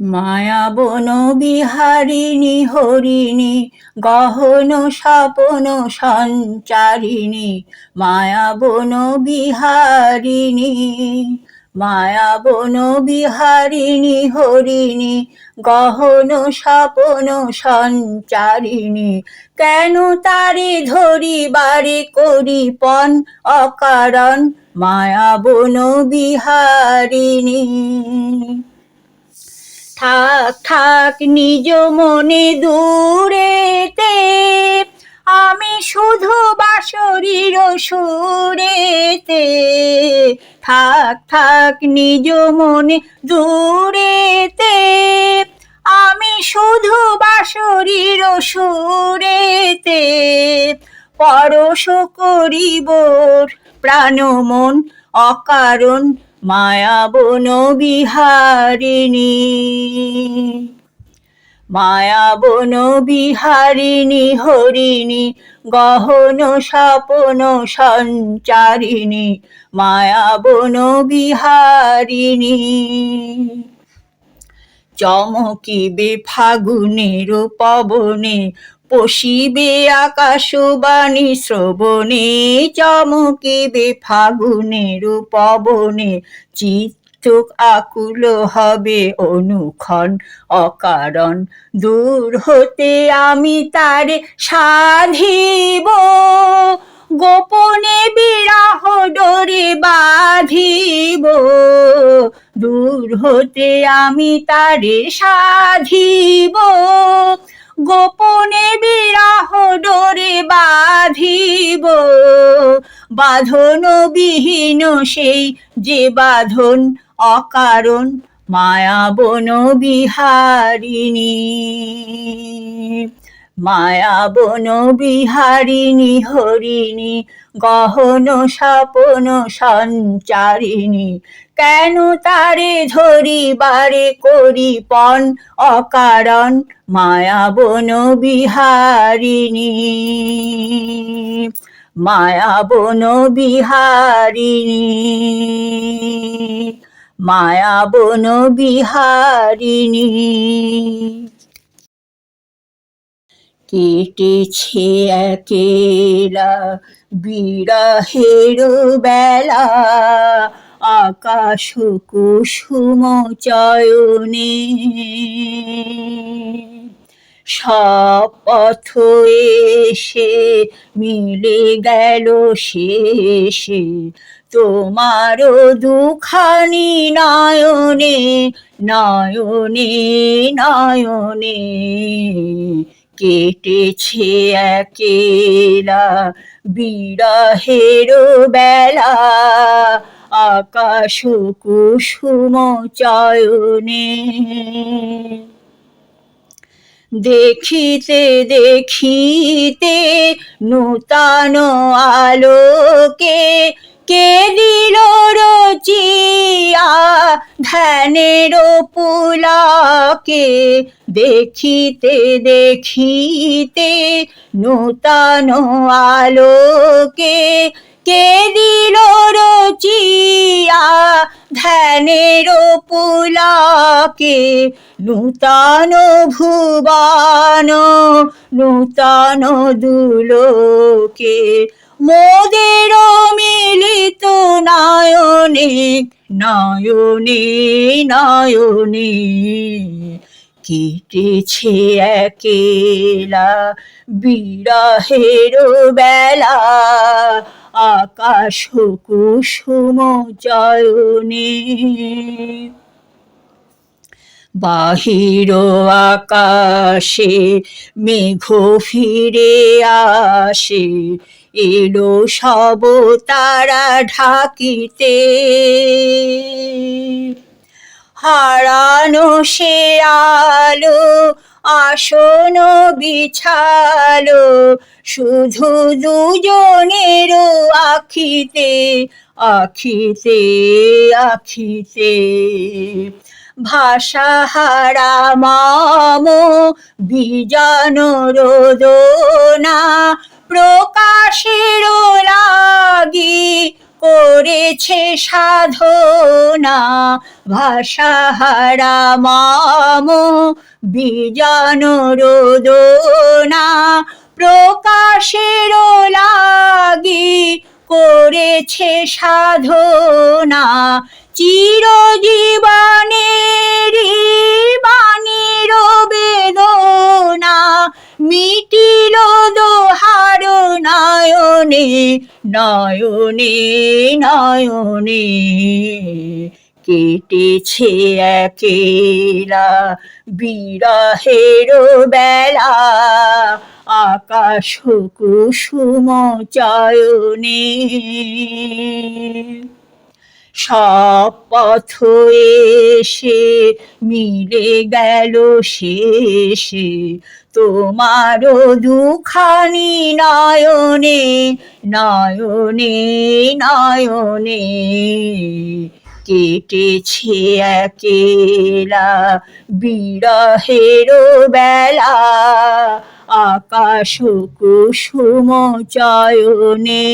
মায়া বন বিহারিণী, হরিণী, গহন স্বপন সঞ্চারিণী, মায়া বন বিহারিণী, মায়া বন বিহারিণী, হরিণী, গহন স্বপন সঞ্চারিণী, কেন তারে ধরি বারে করি পণ অকারণ, মায়া বন বিহারিণী। থাক থাক নিজ মনে দূরেতে। আমি শুধু বাসরির সুরেতে। থাক থাক নিজ মনে দূরেতে। আমি শুধু বাসরির সুরেতে। পরশ করিবর প্রাণ মন অকারণ। মায়া বন বিহারিণী। মায়া বিহারিণী হরিণী গহন স্বপন সঞ্চারিণী। মায়া বন বিহারিণী। চমকিবে ফাগুনের পবনে, পশিবে আকাশবাণী শ্রবণে চমকিবে ফাগুনের পবনে চিত্ত আকুল হবে অনুক্ষণ অকারণ। দূর হতে আমি তারে সাধিব, গোপনে বিরাহ ডোরে বাঁধিব। দূর হতে আমি তারে সাধিব। গোপনে বিরাহ ডোরে বাঁধিব। বাঁধন বিহীন সেই যে বাঁধন, অকারণ মায়া বন বিহারিণী। মায়া বন বিহারিণী, হরিণী, গহন স্বপন সঞ্চারিণী। কেন তারে ধরি বারে করি পণ অকারণ? মায়া বন বিহারিণী, মায়া বন বিহারিণী, মায়া বন বিহারিণী। কেটেছে একেলা বিরহের বেলা আকাশ কুসুম চয়নে সব পথ এসে মিলে গেল শেষে। তোমার দুখানি নয়নে নয়নে নয়নে। কেটেছে একেলা বিরহের বেলা। আকাশ কুসুম চয়নে দেখিতে দেখিতে নূতন আলোকে কে দিল রচিয়া ধ্যানের পুলাকে? দেখিতে দেখিতে নূতন আলোকে কে দিল রচিয়া ধ্যানের পুলাকে? নূতন ভুবন নূতন দুলোকে। মোদের মিলিত নয়নে নয়নে নয়নে। কেটেছে একেলা বিরহের বেলা। আকাশ কুসুম চয়নে বাহির আকাশে মেঘ ফিরে আসে। এলো সব তারা ঢাকিতে। হারানো সে আলো, আসন বিছালো। শুধু দুজনের আখিতে আখিতে আখিতে। ভাষা হারা মাম, বিজন রোদনা প্রকাশের লাগি করেছে সাধনা, ভাষাহারা মাম, বিজন রোদনা প্রকাশের লাগি করেছে সাধনা। চিরজীবনের বাণীর বেদনা, মিটিল দোহার নয়নে নয়নে নয়নে। কেটেছে একেলা বিরহের বেলা আকাশ কুসুম চয়নে। সব পথ এসে মিলে গেল শেষে তোমারও দুখানি নয়নে নয়নে নয়নে কেটেছে একেলা বিরহের বেলা। আকাশ কুসুম চয়নে